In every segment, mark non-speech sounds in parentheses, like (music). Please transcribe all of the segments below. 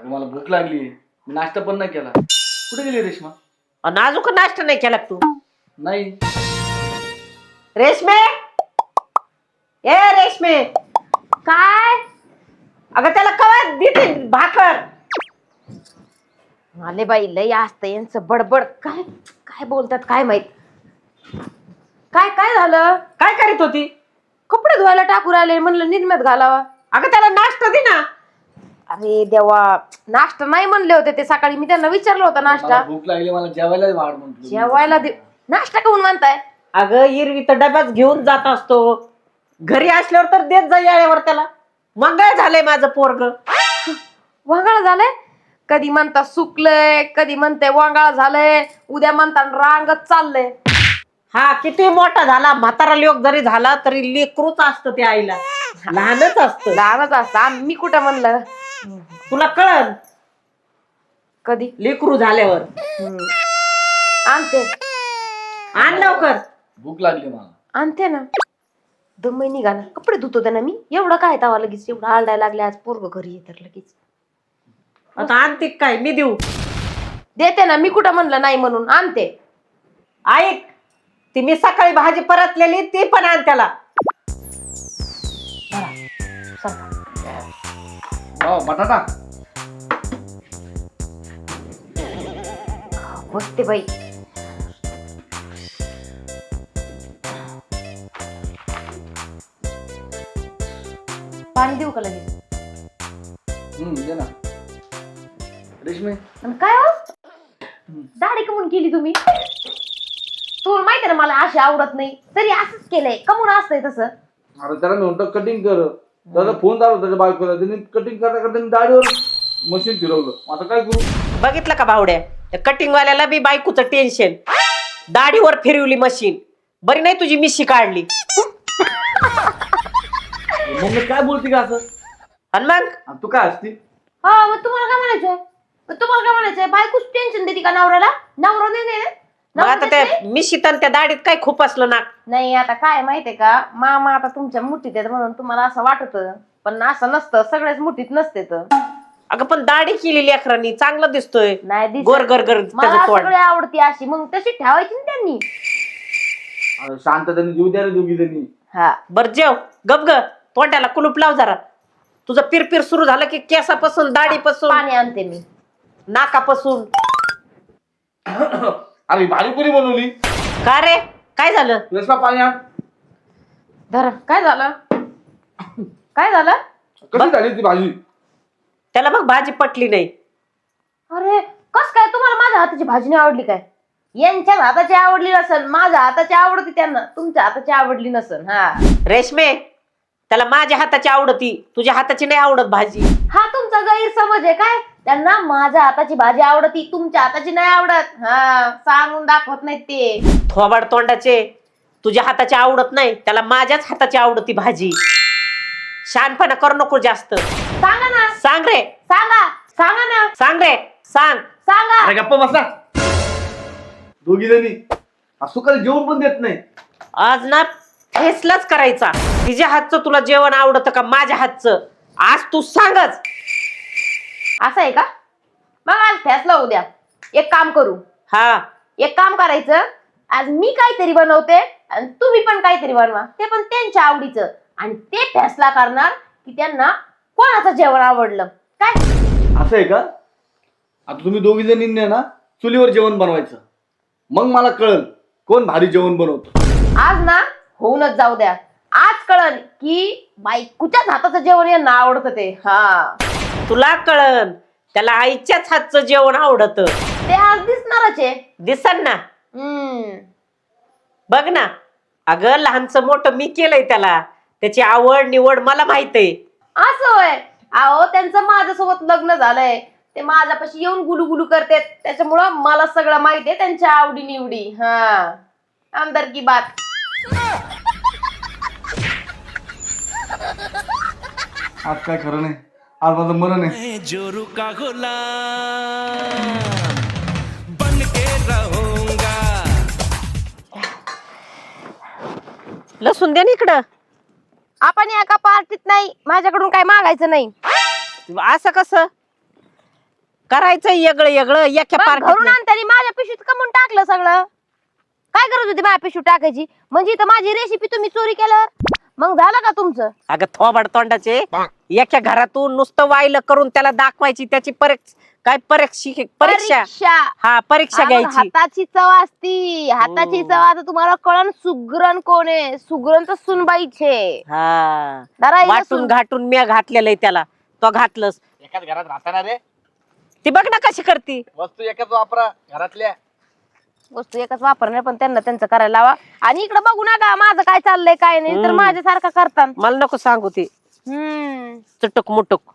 अगं मला भूक लागली. मी नाश्ता पण नाही केला. कुठे गेली रेश्मा? अजून नाश्ता नाही केला का तू? नाही. रेशमे? ए रेशमे. काय? अगं त्याला कवा देते भाकर. आले बाई लय असतं यांचं बडबड. काय काय बोलतात काय माहीत? काय काय झालं? काय करीत होती? कपडे धुवायला टाकू राहिले म्हणलं निर्म्यात घालावा. अगं त्याला नाश्ता दे ना. अरे देवा नाश्ता नाही म्हणले होते ते सकाळी. मी त्यांना विचारलं होतं मला नाश्ता. भूक लागली मला जेवायला वाढ म्हणतो जेवायला दे नाश्ता काऊन म्हणताय? अगं इरवी तर डब्यात घेऊन जात असतो. घरी असल्यावर तर देत जा त्याला. मंगळ झालंय माझं पोरग. वांगाळ झालंय? कधी म्हणता सुकलंय कधी म्हणते वांगाळ झालंय. उद्या म्हणता रांगत चाललंय. हा किती मोठा झाला. म्हातारा लोक जरी झाला तरी लेकरूच असतं त्या आईला. लहानच असतं. लहानच असतं. मी कुठं म्हणलं? तुला कळन कधी? लेकरू झाल्यावर. आणते. आण लवकर. भूक लागली मला. आणते ना. दोन महिने निघा ना कपडे धुत होते ना मी. एवढं काय तवा लगेच एवढं आरडायला लागले आज. पोरग घरी येत लगेच. आता आणते काय? मी देऊ. देते ना. मी कुठं म्हणलं नाही म्हणून. आणते. ऐक. ती मी सकाळी भाजी परतलेली ती पण आण त्याला. हो बटाटा. बसते बाई. पाणी देऊ का लगेच? हम्म दे ना. रेश्मे. आणि काय हो? दाढी कमून केली तुम्ही? तुला माहिती ना मला अशी आवडत नाही. तरी असंच केलंय. कमून असतंय तसं. अरे त्याला म्हणतो कटिंग कर. त्याचा फोन झाला त्याच्या बायकोला. त्यांनी कटिंग करता करता दाढीवर मशीन फिरवलं. आता काय करू? बघितलं का भावड्या? कटिंग वाल्याला बी बायकोचं टेन्शन दाढीवर फिरवली मशीन बरी नाही तुझी मिशी काढली. मम्मी काय बोलते का असं? आणि मग? आणि तू काय असती हा मग तुम्हाला काय म्हणायचंय? मग तुम्हाला काय म्हणायचंय? बायकोच टेन्शन देते का नवऱ्याला? नवरा नाही मग आता त्या मिशीत आणि त्या दाढीत काय खूप असलं ना. नाही आता काय माहितीये का? मामा आता तुमच्या मुठीत आहेत म्हणून तुम्हाला असं वाटत. पण असं नसतं सगळ्याच मुठीत नसते तर अगं पण दाढी केलेली अकरांनी चांगलं दिसतोय. नाही दिसत. गोर गर गर मला त्याचं तोंड. सगळे आवडती अशी. मग तशी ठेवायची ना त्यांनी. अरे शांत त्यांनी जीव द्या रे दोघी त्यांनी हा. बर जेव. गप ग. तोंडाला कुलूप लाव जरा. तुझं पिरपिर सुरू झालं की केसापासून दाढीपासून. पाणी आणते मी. नाकापासून. (coughs) अरे भाजी कोणी बनवली? का रे? काय झालं? रेश्मा पाणी आण. धर. काय झालं? काय झालं? कशी झाली ती भाजी? त्याला मग भाजी पटली नाही. अरे कस काय? तुम्हाला माझ्या हाताची भाजी नाही आवडली काय? यांच्या हाताची आवडली नसन माझ्या हाताची आवडती त्यांना. तुमच्या हाताची आवडली नसन हा. रेशमे त्याला माझ्या हाताची आवडती. तुझ्या हाताची नाही आवडत भाजी. हा तुमचा गैरसमज आहे काय? त्यांना माझ्या हाताची भाजी आवडती तुमच्या हाताची नाही आवडत. हा सांगून दाखवत नाहीत ते. थोबाड तोंडाचे तुझ्या हाताची आवडत नाही त्याला माझ्याच हाताची आवडती भाजी. शानपणा करू नको जास्त. सांगा ना. सांग रे. सांगा. सांगा ना. सांग रे. सांग. सांगा. अरे गप्पा बसा दोघी जणी. असं कधी जेवण पण देत नाही. आज ना फेसलाच करायचा. तिच्या हातचं तुला जेवण आवडतं का माझ्या हातचं? आज तू सांगच. असं आहे का? मग आज फॅसला होऊ द्या. एक काम करू. हा. एक काम करायचं. आज मी काहीतरी बनवते आणि तुम्ही पण काहीतरी बनवा. ते पण त्यांच्या आवडीचं. आणि ते फॅसला करणार की त्यांना कोणाचं जेवण आवडलं. काय? असं आहे का? आता तुम्ही दोघी जणींनी ना चुलीवर जेवण बनवायचं. मग मला कळल कोण भारी जेवण बनवतो. आज ना होऊनच जाऊ द्या. आज कळन की बायकोच्याच हाताचं जेवण यांना आवडतं ते. हा. तुला कळन. त्याला आईच्याच हातचं जेवण आवडत. ते आज दिसणारच आहे. दिसन ना. हम्म. बघ ना. अगं लहानचं मोठं मी केलंय त्याला. त्याची आवड निवड मला माहीत आहे असं होय. अहो त्यांचं माझ्यासोबत लग्न झालंय. ते माझ्यापाशी येऊन गुलू गुलू करतात. त्याच्यामुळं मला सगळं माहिती आहे त्यांच्या आवडी निवडी हा. आमदार की बात. आज काय खरं नाही. मैं जोरू का गुलाम बन के रहूंगा। लसूण दे ना इकडं. आपण एका पार्टीत नाही माझ्याकडून काय मागायचं नाही. असं कसं? करायचं येगळं येगळं एका बघ, घरून पार्टीत आणताना माझ्या पिशवीत कमून टाकलं सगळं. काय गरज होती माझ्या पिशवीत टाकायची? म्हणजे इथं माझी रेसिपी तुम्ही चोरी केल्यावर मग झालं का तुमचं? अगं थोबाड तोंडाचे. एका घरातून नुसतं वायलं करून त्याला दाखवायची त्याची परीक्षा काय परीक्षा परीक्षा? हा परीक्षा हा, घ्यायची. हाताची चव असती. हाताची हो. चव आता तुम्हाला कळण सुगरण कोण आहे? सुगरण तर सुनबाईचे. हा. हिला वाटून सुन- घाटून मी घातलेलं आहे त्याला. तो घातलंस. एकाच घरात राहताना रे. ती बघ ना कशी करती. वस्तू एकाच वापरा घरातल्या. वस्तू एकच वापरणार पण त्यांना त्यांचं करायला लावा. आणि इकडे बघू नका माझं काय चाललंय काय नाही तर. माझ्यासारखं करतात. मला नको सांगू ती. हम्म. चटक मुटक.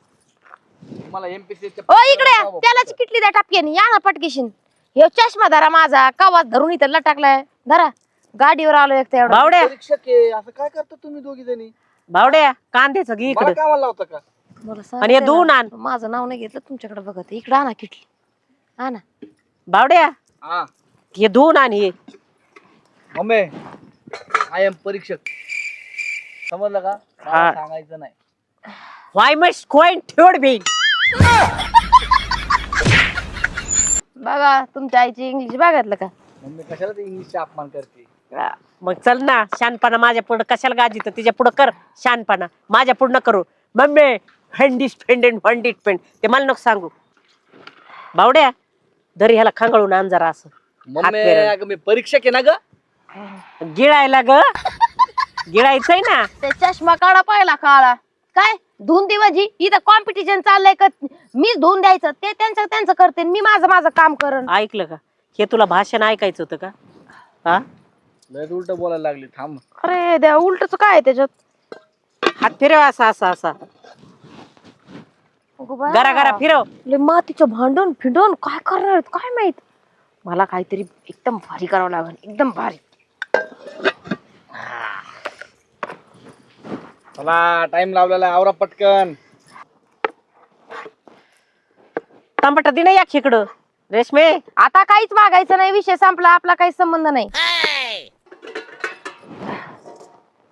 एमपीसी ओ इकडे या. त्यालाच किटली द्या टापक्यानी. या ना पटकेशीन. हे चष्मा धरा माझा. कवाच धरून इथं लटाकलाय. धरा. गाडीवर आलो एक तर एवढा. बावड्या परीक्षक आहे. असं काय करता तुम्ही दोघी जणी? बावड्या कांद्याचं घे मला इकडं. कामाला लावता का? मला आणि हे सांगते धुवून ना, आण. माझं नाव नाही घेतलं तुमच्याकडे बघत. इकडे आणा किटली. आणा. बावड्या हा. हे धुवून आण हे. मम्मी आय एम परीक्षक. समजलं का? मला हा. सांगायचं नाही. वाय मस्ट गोइंग ठेवड बी बघा तुमच्या आईची इंग्लिश बघितलं का? मम्मी कशाला ते इंग्लिशचा अपमान करते? मग चल ना शानपणा माझ्या पुढं कशाला गाजीत तिच्या पुढं कर शानपणा. माझ्या पुढं न करू. मम्मी हंडीस फेंड अँड हंडीट फेंड ते मला नको सांगू. बावड्या दरी ह्याला खांगळून आण जरा असं. मम्मी फिरव. अगं मी परीक्षक आहे ना ग. गिळायला ग. गिळायचंय ना. ते चष्मा काढा पाहिला काळा. काय? धुवून दिवाजी इथं कॉम्पिटिशन चाललंय का? मीच धुवून द्यायचं. ते त्यांचं त्यांचं करते मी माझं माझं काम करण. ऐकलं का? हे तुला भाषण ऐकायचं होतं का? हा? लय उलट बोलायला लागली थांब. अरे द्या उलटच काय आहे त्याच्यात? हात फिरव असा असा असा. अगो बा. गरा गरा फिरव. लय मातीचं भांडण फिंडण काय करणार आहेत? काय माहीत? मला काहीतरी एकदम भारी करावं लागेल एकदम भारी. चला टाइम लावलेला आहे, आवरा पटकन. टमाटा दे ना या खेकडं. रेशमे आता काहीच मागायचं नाही विषय संपला आपला काही संबंध नाही.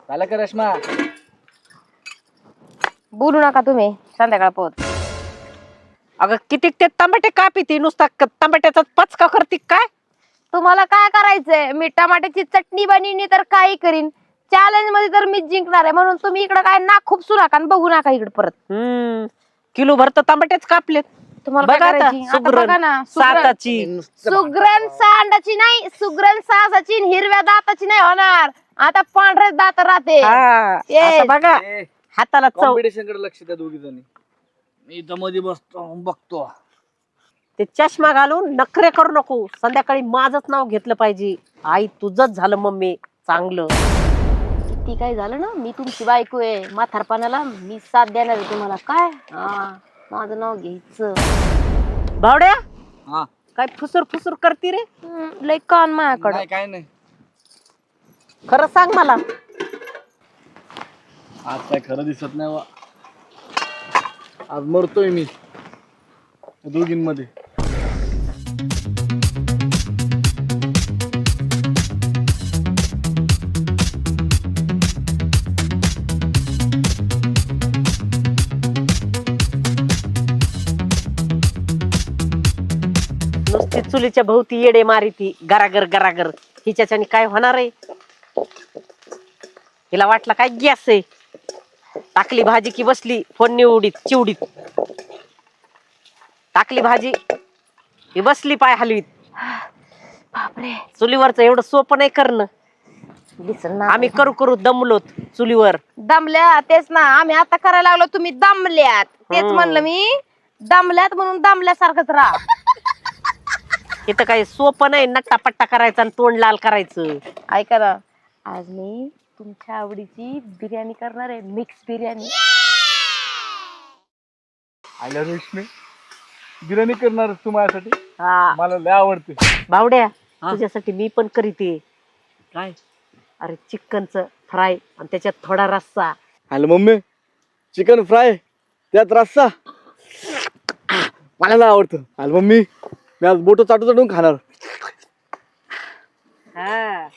झालं का रश्मा? बोलू नका तुम्ही संध्याकाळ पोहोच अगं किती ते टमाटे कापी ती नुसता क- टमाट्याचा पचका करते काय? तुम्हाला काय करायचंय? मी टमाट्याची चटणी बनवली तर काही करीन. चॅलेंजमध्ये तर मी जिंकणार आहे म्हणून तुम्ही इकडे काय ना खूप नका आणि बघू नका इकडे परत. हम्म. किलो भर तर टमाटेच कापलेत. तुम्हाला बघा काय आता करायची? आता सुगरण बघा ना सुगरण. साताची. सुगरण सांडाची नाही सुगरण सासाची आणि हिरव्या दाताची नाही होणार. आता पांढरे दात राहते. हा, Yes. आता बघा हाताला चव. कॉम्पिटिशनकडे लक्ष द्या दोघी जणी मी इथं मध्ये बसतो बघतो. ते चष्मा घालून नखरे करू नको. संध्याकाळी माझंच नाव घेतलं पाहिजे. आई तुझंच झालं मम्मी. चांगलं. किती काय झालं ना? मी तुमची बायको आहे. म्हातारपणाला मी साथ देणार आहे तुम्हाला. काय? हा माझं नाव घ्यायचं. भावड्या हा. काय फुसूर फुसूर करते रे? हम्म, लय कान माझ्याकडं. नाही काय नाही. खरं सांग मला. आज काय खरं दिसत नाही वा आज मरतोय मी. दोघींमध्ये. नुसती चुलीच्या भोवती येडे मारी ती गरागर गरागर. हिच्याच्याने काय होणार आहे? हिला वाटलं काय गॅस आहे? टाकली भाजी की बसली फोन निवडीत चिवडीत. टाकली भाजी ही बसली पाय हलवीत. बापरे. चुलीवरच एवढं सोपं नाही करणं. दिसल ना. आम्ही करू करू दमलोत चुलीवर. दमल्या तेच ना. आम्ही आता करायला लागलो तुम्ही दमल्यात. तेच हम्म. म्हणलं मी दमल्यात म्हणून दमल्यासारखंच राहा. इथं काही सोपं नाही नट्टा पट्टा करायचा आणि तोंड लाल करायचं. ऐका ना. आज मी तुमच्या आवडीची बिर्याणी करणार आहे मिक्स बिर्याणी. आल्या रेशमी बिर्याणी करणार तू माझ्यासाठी? हा. मला लय आवडते. भावड्या हा? तुझ्यासाठी मी पण करीते. काय? अरे चिकनचं फ्राय आणि त्याच्यात थोडा रस्सा. Hello mummy. चिकन फ्राय त्यात रस्सा. मला लय आवडतं. Hello mummy. मी आज बोट चाटू चाटून खाणार. हा.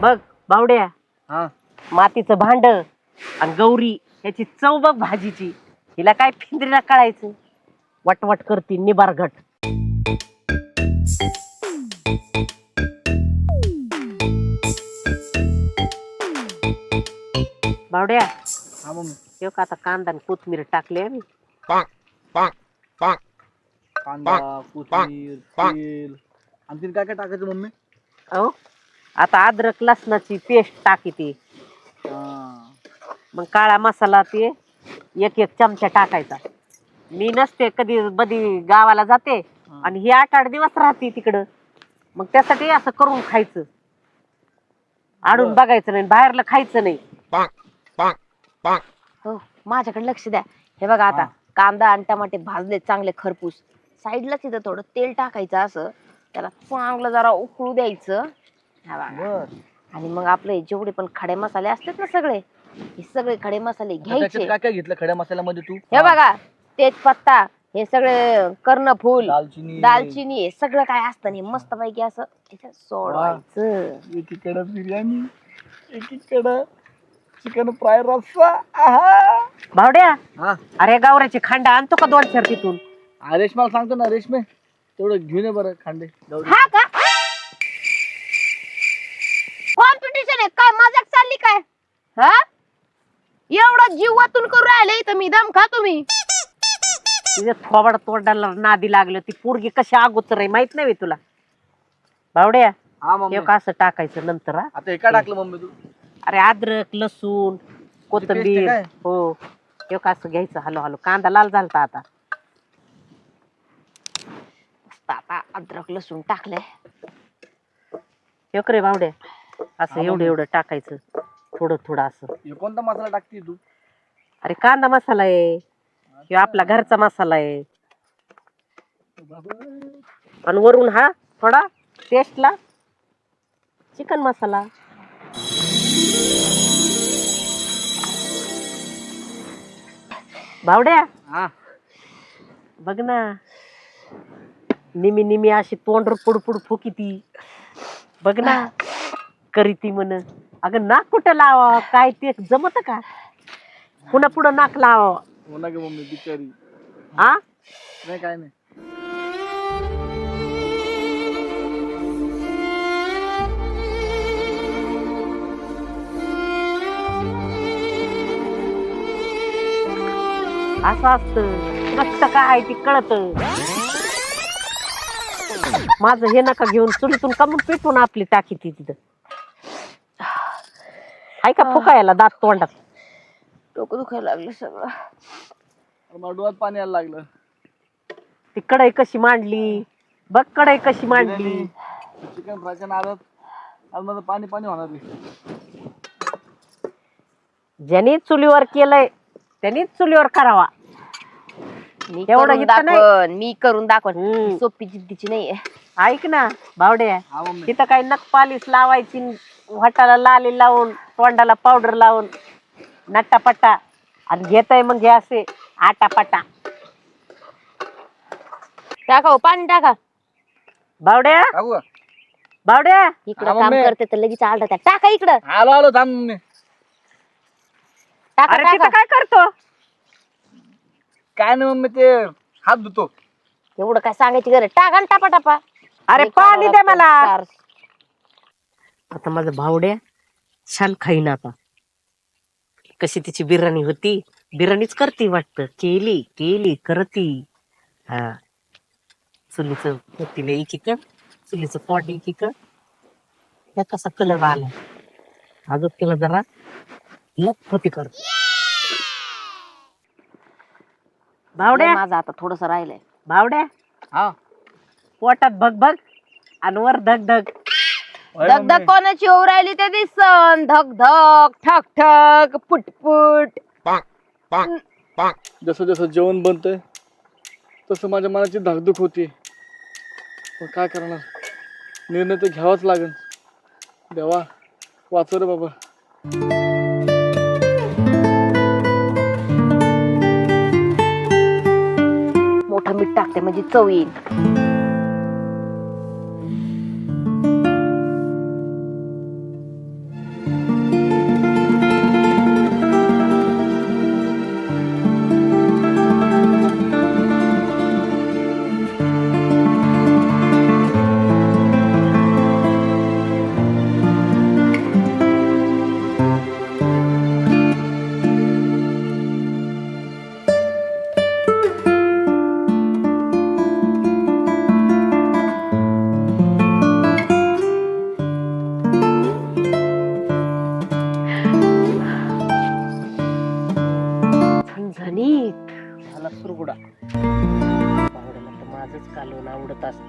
बघ बावड्या हा. मातीचं भांड आणि गौरी याची चव बघ भाजीची. हिला काय फिंदरीला कळायचं? वटवट करती निबारघट बावड्या हा मम्मी. का आता कांदा आणि कोथमीर टाकले मी कांदा कोथिंबीर तेल आणखीन काय काय टाकायचं मम्मी? अहो आता अद्रक लसणाची पेस्ट टाकी ती. मग काळा मसाला ते एक एक चमचा टाकायचा. मी नसते कधी कधी गावाला जाते आणि ही आठ आठ दिवस राहते तिकडं. मग त्यासाठी असं करून खायचं. आडून बरं. बघायचं नाही बाहेरलं खायचं नाही. हो माझ्याकडे लक्ष द्या. हे बघा आता हा. कांदा आणि टमाटे भाजले चांगले खरपूस. साईडला तिथं थोडं तेल टाकायचं असं. त्याला चांगलं जरा उकळू द्यायचं. हा बघा. बर आणि मग आपले जेवढे पण खडे मसाले असतात ना सगळे हे सगळे खडे मसाले त्याच्यात घ्यायचे. काय काय घेतलं खड्या मसाल्यामध्ये तू? हे बघा तेजपत्ता हे सगळे कर्णफूल दालचिनी. दालचिनी हे सगळं काय असतं आणि मस्त पैकी असं त्याच्यात सोडवायचं एकीकडं बिर्याणी एकीकडं चिकन फ्राय रस्सा. आहा. भावड्या हा. अरे गावऱ्याची खांडा आणतो का दोन चार तिथून? हा, रेशमाला सांगतो ना रेशमे तेवढं घेऊन ये बरं खांडे. जाऊ दे. हा का कॉम्पिटिशन आहे काय मजाक चालली काय हा? एवढं जीवातून करू राहिले इथं मी दम खा तुम्ही. तिथे थोबाड तोंडाला नादी लागलं ती पोरगी कशी अगोदर आहे माहीत नाही बे तुला. भावड्या हा मम्मी. का असं टाकायचं नंतर हा. आता हे काय टाकलं मम्मी तू? अरे अद्रक लसूण कोथिंबीर काय? हो. हे का असं घ्यायचं हलो हलो. कांदा लाल झालता आता. मस्त आता अद्रक लसूण टाकलंय. हे रे भावड्या असं एवढं. एवढं टाकायचं. थोडं थोडं असं. हे कोणता मसाला टाकते तू? अरे कांदा मसाला आहे. किंवा आपला घरचा मसाला आहे. आणि वरून हा थोडा टेस्टला चिकन मसाला. भावड्या हा. बघ ना. निमी निमी अशी तोंड पुडपुड फुकी ती बघ ना. (laughs) करी ती म्हण. अगं नाक कुठं लावा काय ते जमत का? पुन्हा पुढं नाक लावा हो ना ग मम्मी बिचारी. हा नाही काय नाही. असं असतं. मस्त काय ती कळत. माझं हे नका घेऊन चुलीतून कमून पिटून आपली टाकी ती तिथं. हाय का फुकायला दात तोंडात. डोकं दुखायला लागलं सगळं. मला डोळ्यात पाणी यायला लागलं. ती कढई कशी मांडली? बघ कढई कशी मांडली. चिकन फ्रायच्या नादात आज माझं पाणी पाणी होणार आहे. ज्यांनी चुलीवर केलंय त्यांनीच चुलीवर करावा. मी एवढं करून इथं नाही. दाखवन मी करून दाखवन हम्म. ही सोपी जिद्दीची नाहीये. ऐक ना बावड्या हा मम्मी. तिथं काही नख पालिश लावायची वाटाला लाली लावून तोंडाला पावडर लावून नट्टापट्टा. आणि घेतय मग हे असे आटापट्टा टाका हो, पाणी टाका. बावड्या? बावड्या? इकडं हा, काम मम्मी. करते तर लगेच आलता टाका इकडं. आलो आलो थांब टाका अरे तिथं टाका. काय करतो? काय नाही मम्मी ते हात धुतो. एवढं काय सांगायची गरज? टाका ना टापा टापा अरे पाणी दे मला. आता माझं भावड्या छान खाईन आता. कशी तिची बिर्याणी होती बिर्याणीच करती वाटत. केली केली करती. हा. चुलीच होतीला एकीकड चुलीचं पॉट एकीकड ह्या कसा कलर आला? अजून तिला जरा होती कर भावड्या. माझं आता थोडस राहिलंय. भावड्या. हा. पोटात भग भग आणि वर धग धग धक. धक कोणाची ओर राहिली ते दिसन. धक धक ठक ठक पुटपुट जसं जसं जेवण बनतंय तसं माझ्या मनाची धाकधूक होती. पण काय करणार? निर्णय तर घ्यावाच लागेल. देवा वाचव रे बाबा. मोठं मीठ टाकते म्हणजे चव येईल.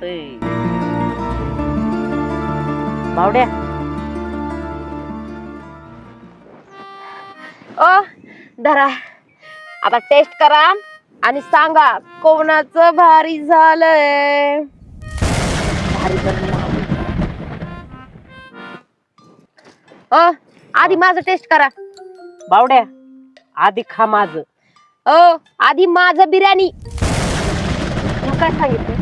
आवडत बावड्या. ओ धरा. आता टेस्ट करा आणि सांगा कोणाचं भारी झालंय? भारी झालं. ओ आधी माझं टेस्ट करा. बावड्या आधी खा माझ. ओ आधी माझं बिर्याणी. मग काय सांगितलं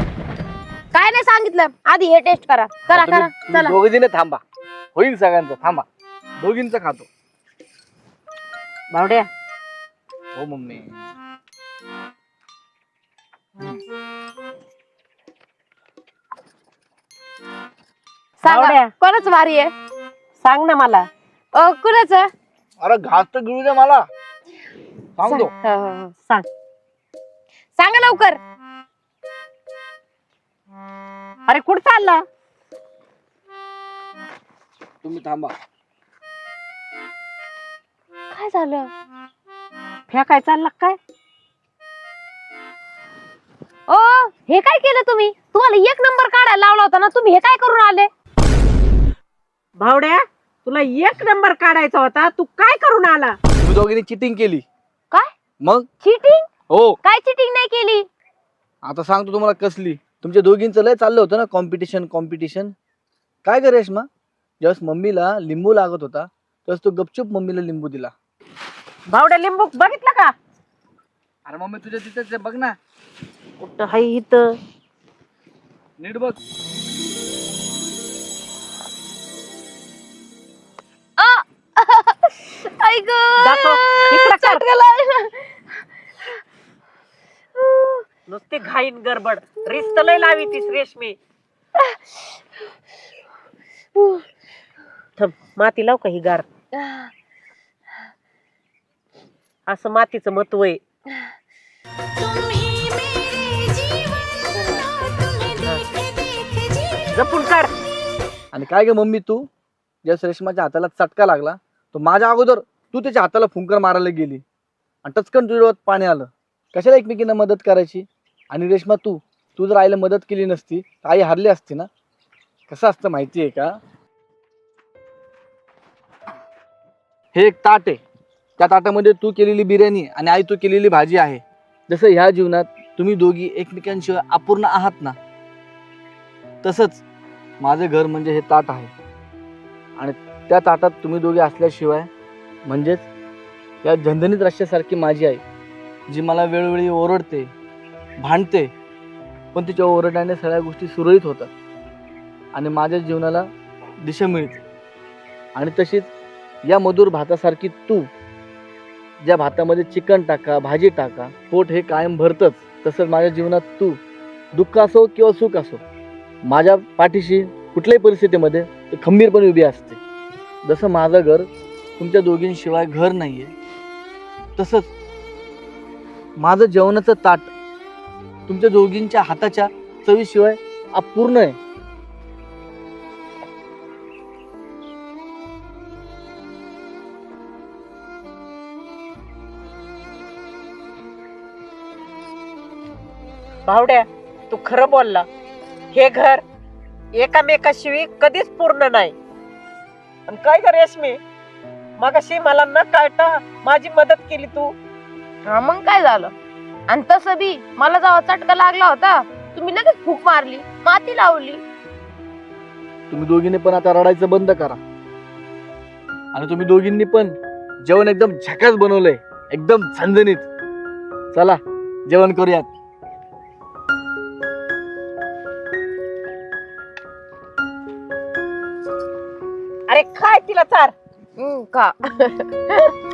काय नाही सांगितलं. आधी हे टेस्ट करा. करा करा. चला. दोघ जण थांबा. होईल सगळ्यांचं. थांबा. दोघींचं खातो. बावड्या हो मम्मी. सांगा बावड्या. कोणाचं भारी आहे? सांग ना मला. अ कुणाचं? अरे घास तर गिळू दे मला. सांगतो हो, हो, हो. सांग. सांगा लवकर. अरे कुठं चालला? तुम्ही थांबा. काय झालं? फेकाय चालला काय? ओ हे काय केलं तुम्ही? तुम्हाला एक नंबर काढायला लावला होता ना तुम्ही हे काय करून आले? भावड्या तुला एक नंबर काढायचा होता तू काय करून आला? तुम्ही दोघींनी चिटिंग केली. काय? मग? चिटिंग हो. काय चिटिंग नाही केली? आता सांगतो तुम्हाला कसली. तुमच्या दोघींचं लय चाललं होतं ना कॉम्पिटिशन कॉम्पिटिशन काय ग रेश्मा? ज्यावेळेस मम्मीला लिंबू लागत होता त्यावेळेस तो गपचूप मम्मीला लिंबू दिला. भावड्या लिंबू बघितलं का? अरे मम्मी तुझ्या तिथेच आहे, बघ ना. कुठं हाय इथं? नीट बघ. ऐक (laughs) दाखव. इकडं कर. नुसती घाईन गडबड. रिस्त लय लावी तीस रेशमी. थांब माती लाव का ही गार? असं मातीचं महत्त्व आहे जपून कर आणि काय ग मम्मी तू? ज्या रेशमाच्या हाताला चटका लागला तो माझ्या अगोदर तू त्याच्या हाताला फुंकर मारायला गेली. आणि टचकन तुझ्या डोळ्यात पाणी आलं. कशाला एकमेकींना मदत करायची? आणि रेश्मा तू तू जर आईला मदत केली नसती तर आई हरली असती ना? कसं असतं माहिती आहे का? हे एक ताट आहे. त्या ताटामध्ये तू केलेली बिर्याणी आणि आई तू केलेली भाजी आहे. जसं ह्या जीवनात तुम्ही दोघी एकमेकांशिवाय अपूर्ण आहात ना? तसंच माझं घर म्हणजे हे ताट आहे. आणि त्या ताटात तुम्ही दोघे असल्याशिवाय म्हणजेच या झंझणीत रश्यासारखी माझी आई जी मला वेळोवेळी ओरडते भांडते पण तिच्या ओरडण्याने सगळ्या गोष्टी सुरळीत होतात आणि माझ्या जीवनाला दिशा मिळते. आणि तशीच या मधुर भातासारखी तू ज्या भातामध्ये चिकन टाका भाजी टाका पोट हे कायम भरतंच तसंच माझ्या जीवनात तू दुःख असो किंवा सुख असो माझ्या पाठीशी कुठल्याही परिस्थितीमध्ये खंबीरपणे उभी असते. जसं माझं घर तुमच्या दोघींशिवाय घर नाही आहे तसंच माझं जेवणाचं ताट तुमच्या दोघींच्या हाताच्या चवीशिवाय अपूर्ण आहे. भावड्या तू खरं बोलला. हे घर एकामेकाशिवाय कधीच पूर्ण नाही. आणि काय कर रेशमी? मगाशी मला न कळता माझी मदत केली तू. हा मग काय झालं? आणि तसं बी मला जेव्हा चटका लागला होता तुम्ही लगेच फूक मारली माती लावली. तुम्ही दोघींनी पण आता रडायचं बंद करा. आणि तुम्ही दोघींनी पण जेवण एकदम झकास बनवलंय एकदम झणझणीत. चला जेवण करूयात. अरे काय तिला चार. का (laughs)